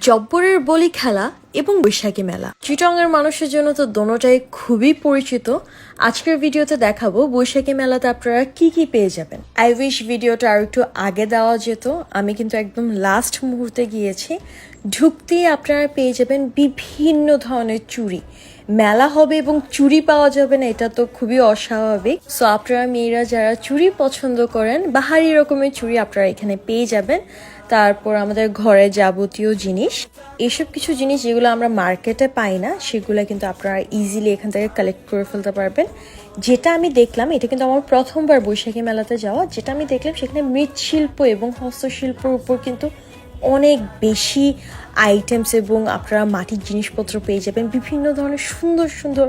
জব্বরের বলি খেলা এবং বৈশাখী মেলা। চিটংয়ের মানুষের জন্য তো দোনোটাই খুবই পরিচিত। আজকের ভিডিওতে দেখাবো বৈশাখী মেলাতে আপনারা কি কি পেয়ে যাবেন। আই উইশ ভিডিওটা আর একটু আগে দেওয়া যেত। আমি কিন্তু একদম লাস্ট মুহূর্তে গিয়েছি। ঢুকতেই আপনারা পেয়ে যাবেন বিভিন্ন ধরনের চুড়ি। মেলা হবে এবং চুড়ি পাওয়া যাবে না, এটা তো খুবই অস্বাভাবিক। সো আপনারা মেয়েরা যারা চুড়ি পছন্দ করেন বাহারি রকমের চুড়ি আপনারা এখানে পেয়ে যাবেন। তারপর আমাদের ঘরে যাবতীয় জিনিস, এসব কিছু জিনিস যেগুলো আমরা মার্কেটে পাই না, সেগুলো কিন্তু আপনারা ইজিলি এখান থেকে কালেক্ট করে ফেলতে পারবেন। যেটা আমি দেখলাম, এটা কিন্তু আমার প্রথমবার বৈশাখী মেলাতে যাওয়া, যেটা আমি দেখলাম সেখানে মৃৎশিল্প এবং হস্তশিল্পর উপর কিন্তু অনেক বেশি আইটেমস এবং আপনারা মাটির জিনিসপত্র পেয়ে যাবেন। বিভিন্ন ধরনের সুন্দর সুন্দর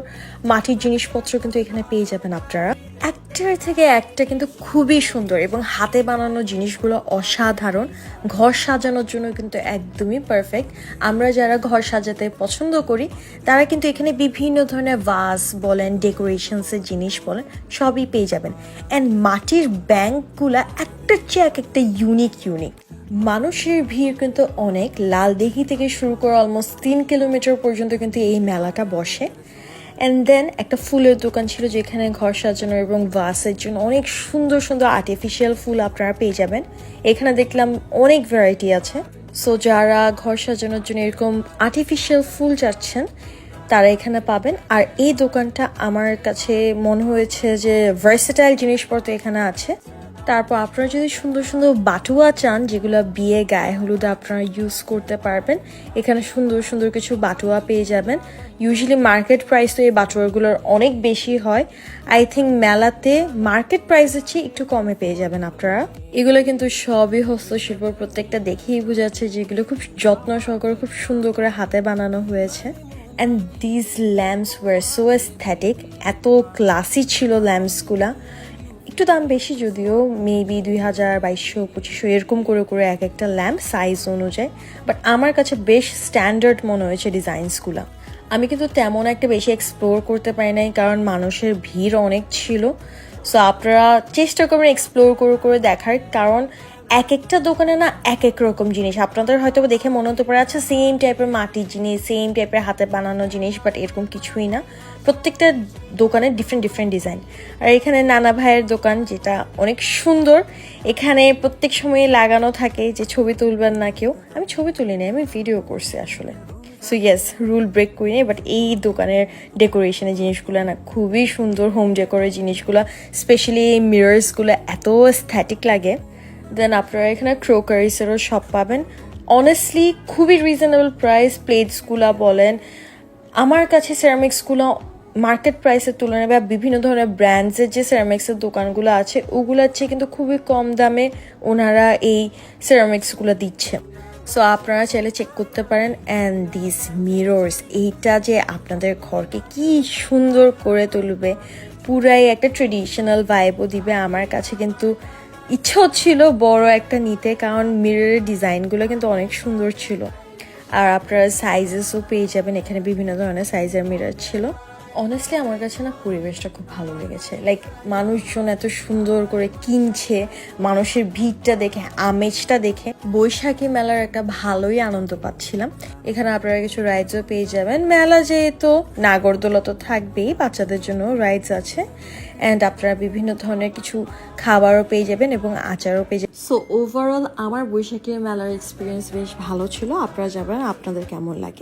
মাটির জিনিসপত্র কিন্তু এখানে পেয়ে যাবেন আপনারা। একটার থেকে একটা কিন্তু খুবই সুন্দর এবং হাতে বানানো জিনিসগুলো অসাধারণ। ঘর সাজানোর জন্য কিন্তু একদমই পারফেক্ট আমরা যারা ঘর সাজাতে পছন্দ করি, তারা কিন্তু এখানে বিভিন্ন ধরনের ভাস বলেন ডেকোরেশনসের জিনিস বলেন, সবই পেয়ে যাবেন। অ্যান্ড মাটির ব্যাংকগুলা একটার চেয়ে এক একটা ইউনিক ইউনিক মানুষের ভিড় কিন্তু অনেক। লালদিঘি থেকে শুরু করে অলমোস্ট তিন কিলোমিটার পর্যন্ত কিন্তু এই মেলাটা বসে। অ্যান্ড দেন একটা ফুলের দোকান ছিল যেখানে ঘর সাজানো এবং ভাসের জন্য অনেক সুন্দর সুন্দর আর্টিফিশিয়াল ফুল আপনারা পেয়ে যাবেন। এখানে দেখলাম অনেক ভ্যারাইটি আছে। সো যারা ঘর সাজানোর জন্য এরকম আর্টিফিশিয়াল ফুল চাচ্ছেন, তারা এখানে পাবেন। আর এই দোকানটা আমার কাছে মনে হয়েছে যে ভার্সেটাইল জিনিসপত্র এখানে আছে। তারপর আপনারা যদি সুন্দর সুন্দর বাটুয়া চান, যেগুলো বিয়ে গায়ে হলুদ আপনারা ইউজ করতে পারবেন, এখানে সুন্দর সুন্দর কিছু বাটুয়া পেয়ে যাবেন। ইউজুয়ালি মার্কেট প্রাইস তো এই বাটুয়াগুলোর অনেক বেশি হয়। আই থিঙ্ক মেলাতে মার্কেট প্রাইসের চেয়ে একটু কমে পেয়ে যাবেন আপনারা। এগুলো কিন্তু সবই হস্তশিল্প, প্রত্যেকটা দেখেই বোঝাচ্ছে যে এগুলো খুব যত্ন সহকারে, খুব সুন্দর করে হাতে বানানো হয়েছে। And this lamps were so aesthetic এত ক্লাসি ছিল ল্যাম্পসগুলা একটু দাম বেশি যদিও মেবি দুই হাজার, বাইশশো, পঁচিশশো, এরকম করে করে এক একটা ল্যাম্প সাইজ অনুযায়ী। বাট আমার কাছে বেশ স্ট্যান্ডার্ড মনে হয়েছে ডিজাইনসগুলো আমি কিন্তু তেমন একটা বেশি এক্সপ্লোর করতে পারি নাই, কারণ মানুষের ভিড় অনেক ছিল। সো আপনারা চেষ্টা করবেন এক্সপ্লোর করে করে দেখার, কারণ এক একটা দোকানে না এক এক রকম জিনিস। আপনাদের হয়তো দেখে মনে হতে পারে আচ্ছা সেম টাইপের মাটির জিনিস সেম টাইপের হাতে বানানো জিনিস বাট এরকম কিছুই না। প্রত্যেকটা দোকানে ডিফারেন্ট ডিফারেন্ট ডিজাইন আর এখানে নানা ভাইয়ের দোকান, যেটা অনেক সুন্দর। এখানে প্রত্যেক সময় লাগানো থাকে যে ছবি তুলবেন না কেউ। আমি ছবি তুলিনি আমি ভিডিও করছি আসলে। সো ইয়েস রুল ব্রেক করি নেই বাট এই দোকানের ডেকোরেশনের জিনিসগুলো না খুবই সুন্দর হোম ডেকোরের জিনিসগুলো স্পেশালি মিরর্সগুলো এত স্থ্যাটিক লাগে। দেন আপনারা এখানে ক্রোকারিসেরও সব পাবেন। অনেস্টলি খুবই রিজনেবল প্রাইস প্লেটসগুলা বলেন। আমার কাছে সেরামিক্সগুলো মার্কেট প্রাইসের তুলনায় বা বিভিন্ন ধরনের ব্র্যান্ডসের যে সেরামিক্সের দোকানগুলো আছে, ওগুলোর চেয়ে কিন্তু খুবই কম দামে ওনারা এই সেরামিক্সগুলো দিচ্ছে। সো আপনারা চাইলে চেক করতে পারেন। অ্যান্ড দিস মিরর্স এইটা যে আপনাদের ঘরকে কি সুন্দর করে তুলবে। পুরাই একটা ট্রেডিশনাল ভাইবও দিবে। আমার কাছে কিন্তু ইচ্ছে ছিল বড় একটা নিতে, কারণ মিররের ডিজাইনগুলো কিন্তু অনেক সুন্দর ছিল। আর আপনারা সাইজেসও পেয়ে যাবেন। এখানে বিভিন্ন ধরনের সাইজের মিরর ছিল। অনেস্টলি আমার কাছে না পরিবেশটা খুব ভালো লেগেছে। লাইক মানুষজন এত সুন্দর করে কিনছে, মানুষের ভিড়টা দেখে, আমেজটা দেখে। বৈশাখী মেলার একটা ভালোই আনন্দ পাচ্ছিলাম। এখানে আপনারা কিছু রাইডসও পেয়ে যাবেন। মেলা যেহেতু নাগরদোলা তো থাকবেই, বাচ্চাদের জন্য রাইডস আছে। অ্যান্ড আপনারা বিভিন্ন ধরনের কিছু খাবারও পেয়ে যাবেন এবং আচারও পেয়ে যাবেন। সো ওভারঅল আমার বৈশাখী মেলার এক্সপিরিয়েন্স বেশ ভালো ছিল। আপনারা যাবেন, আপনাদের কেমন লাগে?